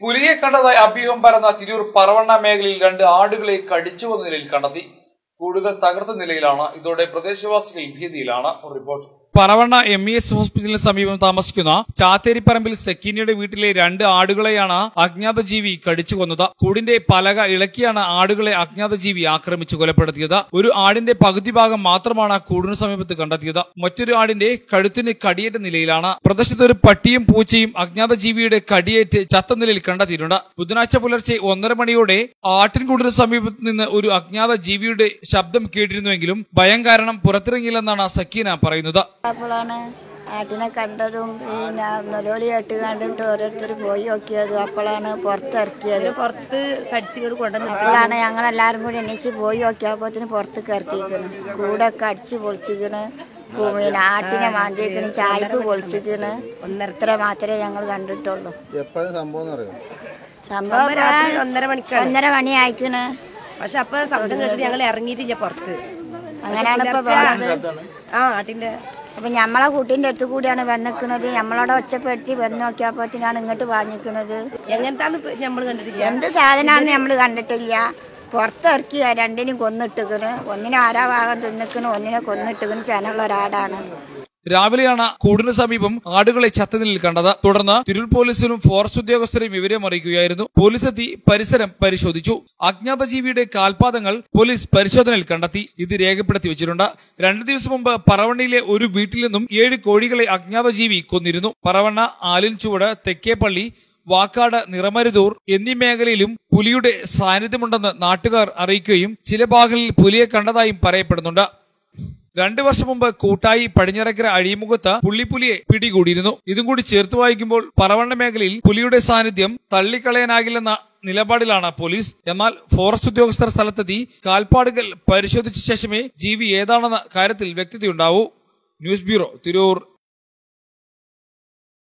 പുലിയെ കണ്ടതായി അഭ്യൂഹം പരന്ന തിരൂർ പറവണ്ണ മേഖലയിൽ രണ്ട് ആടുകളെ കടിച്ചു വന്ന നിലയിൽ കണ്ടെത്തി. കൂടുകൾ തകർത്ത നിലയിലാണ്. ഇതോടെ പ്രദേശവാസികൾ ഭീതിയിലാണ്. റിപ്പോർട്ട്. പറവണ്ണ എം എസ് ഹോസ്പിറ്റലിന് സമീപം താമസിക്കുന്ന ചാത്തേരിപ്പറമ്പിൽ സെക്കീനയുടെ വീട്ടിലെ രണ്ട് ആടുകളെയാണ് അജ്ഞാത ജീവി കടിച്ചു കൊന്നത്. കൂടിന്റെ പലക ഇളക്കിയാണ് ആടുകളെ അജ്ഞാത ജീവി ആക്രമിച്ചു കൊലപ്പെടുത്തിയത്. ഒരു ആടിന്റെ പകുതി ഭാഗം മാത്രമാണ് കൂടിനു സമീപത്ത് കണ്ടെത്തിയത്. മറ്റൊരു ആടിന്റെ കഴുത്തിന് കടിയേറ്റ നിലയിലാണ്. പ്രദേശത്ത് ഒരു പട്ടിയും പൂച്ചയും അജ്ഞാത ജീവിയുടെ കടിയേറ്റ് ചത്ത നിലയിൽ കണ്ടെത്തിയിട്ടുണ്ട്. ബുധനാഴ്ച പുലർച്ചെ ഒന്നര മണിയോടെ ആട്ടിൻകൂടിന് സമീപത്ത് നിന്ന് ഒരു അജ്ഞാത ജീവിയുടെ ശബ്ദം കേട്ടിരുന്നുവെങ്കിലും ഭയം കാരണം പുറത്തിറങ്ങിയില്ലെന്നാണ് സക്കീന പറയുന്നത്. അപ്പോഴാണ് ആട്ടിനെ കണ്ടതും പിന്നെ നൊലോളി ആട്ട് കണ്ടിട്ട് ഓരോരുത്തർ പോയി നോക്കിയതും. അപ്പോഴാണ് പുറത്തിറക്കിയത്. പുറത്ത് കടിച്ചുകൊണ്ട് കൊണ്ടുവന്ന് അപ്പോഴാണ് ഞങ്ങളെല്ലാവരും കൂടി എണീച്ച് പോയി നോക്കിയപ്പോത്തിന് പുറത്തേക്ക് ഇറക്കിക്കണ് കൂടൊക്കെ അടിച്ച് പൊളിച്ചിരിക്കണ് പിന്നെ ആട്ടിനെ മാന്തിക്കണ് ചായക്ക് പൊളിച്ചിരിക്കണ് ഒന്നരത്ര മാത്രമേ ഞങ്ങൾ കണ്ടിട്ടുള്ളൂ. സംഭവം ഒന്നര മണിക്ക് ഒന്നര മണി ആയിക്കണ് പക്ഷെ അപ്പൊ ഞങ്ങൾ ഇറങ്ങിയിട്ടില്ല പുറത്ത്. അങ്ങനെയാണ് ഇപ്പൊ ആ ആട്ടിന്റെ അപ്പൊ ഞമ്മളെ കുട്ടീന്റെ അടുത്ത് കൂടിയാണ് വന്നിക്കണത്. നമ്മളോട് ഒച്ചപ്പെടുത്തി വന്ന് നോക്കിയപ്പോഴത്തേനാണ് ഇങ്ങോട്ട് വാങ്ങിക്കണത്. എങ്ങനത്താണ് നമ്മൾ കണ്ടിട്ടില്ല എന്ത് സാധനമാണെന്ന് നമ്മൾ കണ്ടിട്ടില്ല. പുറത്തിറക്കി രണ്ടിനും കൊന്നിട്ടിക്കണ്. ഒന്നിനെ ആരാ ഭാഗം തിന്നിക്കണ് ഒന്നിനെ കൊന്നിട്ടിക്കണ്. ചനുള്ള ഒരാടാണ്. രാവിലെയാണ് കൂടിന് സമീപം ആടുകളെ ചത്തനിലിൽ കണ്ടത്. തുടർന്ന് തിരൂർ പോലീസിനും ഫോറസ്റ്റ് ഉദ്യോഗസ്ഥരെയും വിവരം അറിയിക്കുകയായിരുന്നു. പോലീസ് എത്തി പരിസരം പരിശോധിച്ചു. അജ്ഞാത ജീവിയുടെ കാൽപാദങ്ങൾ പോലീസ് പരിശോധനയിൽ കണ്ടെത്തി. ഇത് രേഖപ്പെടുത്തി വെച്ചിട്ടുണ്ട്. രണ്ടു ദിവസം മുമ്പ് പറവണ്ണയിലെ ഒരു വീട്ടിൽ നിന്നും ഏഴ് കോഴികളെ അജ്ഞാത ജീവി കൊന്നിരുന്നു. പറവണ്ണ ആലിൻചുവട് തെക്കേപ്പള്ളി വാക്കാട് നിറമരുതൂർ എന്നീ മേഖലയിലും പുലിയുടെ സാന്നിധ്യമുണ്ടെന്ന് നാട്ടുകാർ അറിയിക്കുകയും ചില ഭാഗങ്ങളിൽ പുലിയെ കണ്ടതായും പറയപ്പെടുന്നുണ്ട്. രണ്ടു വർഷം മുമ്പ് കൂട്ടായി പടിഞ്ഞിറക്കര അഴിമുഖത്ത് പുള്ളിപ്പുലിയെ പിടികൂടിയിരുന്നു. ഇതും കൂടി ചേർത്ത് വായിക്കുമ്പോൾ പറവണ്ണ മേഖലയിൽ പുലിയുടെ സാന്നിധ്യം തള്ളിക്കളയാനാകില്ലെന്ന നിലപാടിലാണ് പോലീസ്. എന്നാൽ ഫോറസ്റ്റ് ഉദ്യോഗസ്ഥർ സ്ഥലത്തെത്തി കാൽപ്പാടുകൾ പരിശോധിച്ച ശേഷമേ ജീവി ഏതാണെന്ന കാര്യത്തിൽ വ്യക്തതയുണ്ടാവൂ. News bureau Tirur.